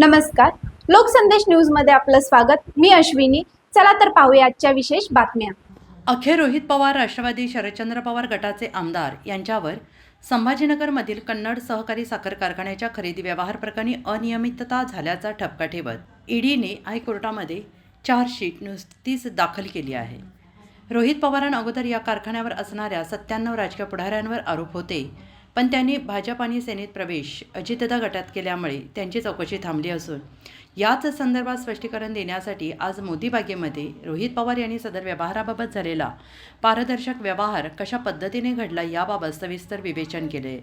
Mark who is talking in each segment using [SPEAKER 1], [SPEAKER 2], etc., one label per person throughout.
[SPEAKER 1] नमस्कार. लोकसंदेश न्यूजमध्ये आपलं स्वागत. मी अश्विनी. चला तर पाहूया आजच्या विशेष बातम्या.
[SPEAKER 2] अखेर रोहित पवार राष्ट्रवादी शरदचंद्र पवार गटाचे आमदार यांच्यावर संभाजीनगरमधील कन्नड सहकारी साखर कारखान्याच्या खरेदी व्यवहार प्रकरणी अनियमितता झाल्याचा ठपका ठेवत ईडीने हायकोर्टामध्ये चार्जशीट नुसतीच दाखल केली आहे. रोहित पवारांअगोदर या कारखान्यावर असणाऱ्या सत्त्याण्णव राजकीय पुढाऱ्यांवर आरोप होते. पण त्यांनी भाजप आणि सेनेत प्रवेश अजितदा गटात केल्यामुळे त्यांची चौकशी थांबली असून याच संदर्भात स्पष्टीकरण देण्यासाठी आज मोदी बागेमध्ये रोहित पवार यांनी सदर व्यवहाराबाबत झालेला पारदर्शक व्यवहार कशा पद्धतीने घडला याबाबत सविस्तर विवेचन केले.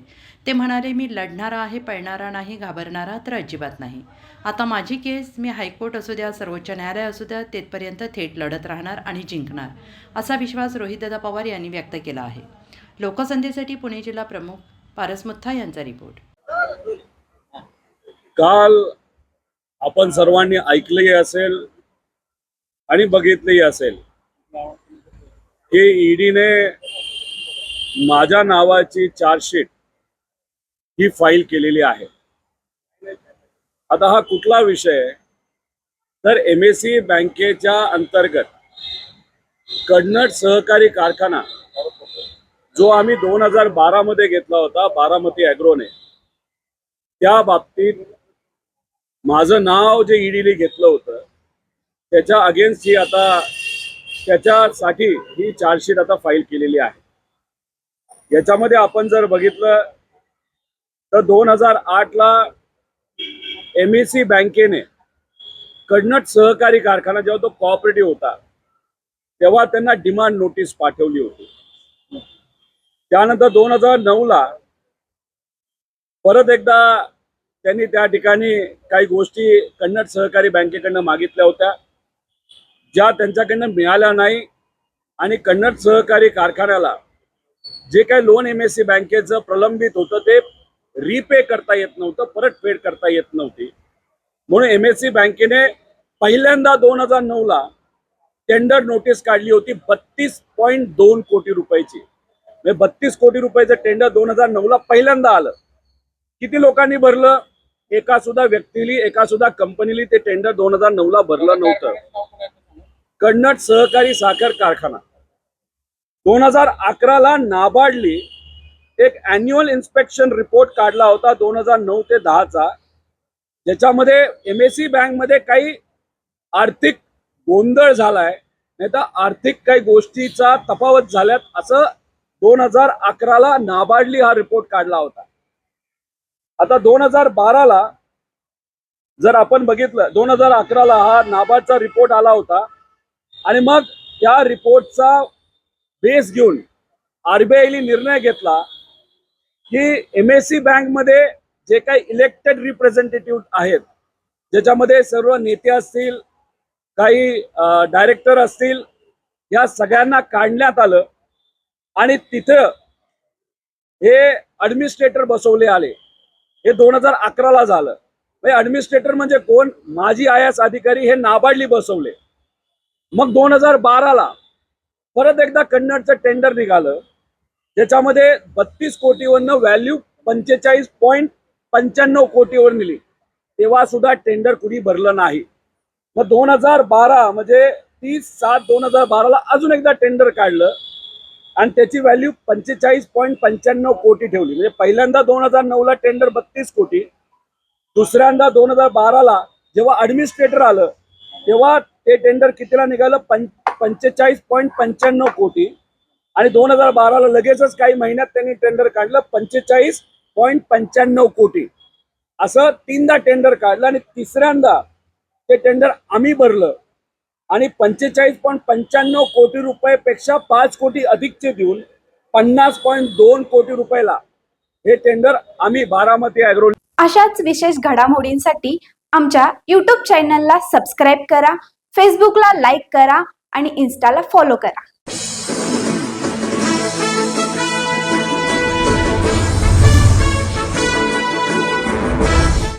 [SPEAKER 2] ते म्हणाले मी लढणारा आहे पळणारा नाही घाबरणारा तर अजिबात नाही. आता माझी केस मी हायकोर्ट असू द्या सर्वोच्च न्यायालय असू द्या तेथपर्यंत थेट लढत राहणार आणि जिंकणार असा विश्वास रोहितदादा पवार यांनी व्यक्त केला आहे. लोकसंधीसाठी पुणे जिल्हा प्रमुख पारस मुत्था यांचा रिपोर्ट.
[SPEAKER 3] काल आपण सर्वांनी ऐकलंही असेल आणि बघितलंही असेल की ईडीने माझ्या नावाची चार्जशीट ही फाईल केलेली आहे. आता हा कुठला विषय तर एम एस सी बँकेच्या अंतर्गत कडनट सहकारी कारखाना जो आम्ही दोन हजार बारा मध्ये घेतला होता बारामती अॅग्रोने. त्या बाबतीत माझं नाव जे ईडीने घेतलं होतं त्याच्या अगेन्स्ट ही आता त्याच्यासाठी ही चार्जशीट आता फाईल केलेली आहे. याच्यामध्ये आपण जर बघितलं तर दोन हजार आठला एम एस सी बँकेने कडनट सहकारी कारखाना जेव्हा तो कॉपरेटिव्ह होता तेव्हा त्यांना डिमांड नोटीस पाठवली होती. त्यानंतर दोन हजार नऊला परत एकदा त्यांनी त्या ठिकाणी काही गोष्टी कन्नड सहकारी बँकेकडनं मागितल्या होत्या ज्या त्यांच्याकडनं मिळाल्या नाही. आणि कन्नड सहकारी कारखान्याला जे काही लोन एम एस सी बँकेचं प्रलंबित होतं ते रिपे करता येत नव्हतं परतफेड करता येत नव्हती. म्हणून एम एस सी बँकेने पहिल्यांदा दोन हजार नऊला टेंडर नोटीस काढली होती बत्तीस पॉईंट दोन कोटी रुपयाची. म्हणजे बत्तीस कोटी रुपयाचं टेंडर दोन हजार नऊला पहिल्यांदा आलं. किती लोकांनी भरलं? एका सुद्धा व्यक्तीली एका सुद्धा कंपनीली ते टेंडर दोन हजार नऊला भरलं नव्हतं. कन्नड सहकारी साखर कारखाना. दोन हजार अकराला नाबार्डली एक अॅन्युअल इन्स्पेक्शन रिपोर्ट काढला होता दोन हजार नऊ ते दहाचा. ज्याच्यामध्ये एम एस सी बँकमध्ये काही आर्थिक गोंधळ झालाय नाही तर आर्थिक काही गोष्टीचा तफावत झाल्यात असं दोन हजार अकराला नाबार्डली हा रिपोर्ट काढला होता. आता दोन हजार बाराला जर आपण बघितलं दोन हजार अकराला हा नाबार्डचा रिपोर्ट आला होता. आणि मग त्या रिपोर्टचा बेस घेऊन आरबीआयने निर्णय घेतला की एम एस सी बँकमध्ये जे काही इलेक्टेड रिप्रेझेंटेटिव्ह आहेत ज्याच्यामध्ये सर्व नेते असतील काही डायरेक्टर असतील या सगळ्यांना काढण्यात आलं. आणि तिथं हे ॲडमिनिस्ट्रेटर बसवले आले. हे दोन हजार अकराला झालं. ॲडमिनिस्ट्रेटर म्हणजे कोण? माजी आय एस अधिकारी हे नाबार्डली बसवले. मग दोन हजार बाराला परत एकदा कन्नडचं टेंडर निघालं. ज्याच्यामध्ये बत्तीस कोटीवरनं व्हॅल्यू पंचेचाळीस पॉईंट पंच्याण्णव कोटीवर नेली तेव्हा सुद्धा टेंडर कुणी भरलं नाही. मग दोन हजार बारा म्हणजे तीस सात दोन हजार बाराला अजून एकदा टेंडर काढलं. आणि त्याची व्हॅल्यू पंचेचाळीस पॉईंट पंच्याण्णव कोटी ठेवली. म्हणजे पहिल्यांदा दोन हजार नऊला टेंडर बत्तीस कोटी दुसऱ्यांदा दोन हजार बाराला जेव्हा ॲडमिनिस्ट्रेटर आलं तेव्हा ते टेंडर कितीला निघालं? पं पंचेचाळीस पॉईंट पंच्याण्णव कोटी. आणि दोन हजार बाराला लगेचच काही महिन्यात त्यांनी टेंडर काढलं पंचेचाळीस पॉईंट पंच्याण्णव कोटी. असं तीनदा टेंडर काढलं आणि तिसऱ्यांदा ते टेंडर आम्ही भरलं. आणि पंचेचाळीस पॉईंट पंच्याण्णव कोटी रुपयेपेक्षा पाच कोटी अधिकचे देऊन पन्नास पॉईंट दोन कोटी रुपयाला हे टेंडर आम्ही बारामती अॅग्रो
[SPEAKER 1] अशाच विशेष घडामोडींसाठी आमच्या यूट्यूब चॅनलला सबस्क्राईब करा फेसबुकला लाईक करा आणि इन्स्टाला फॉलो करा.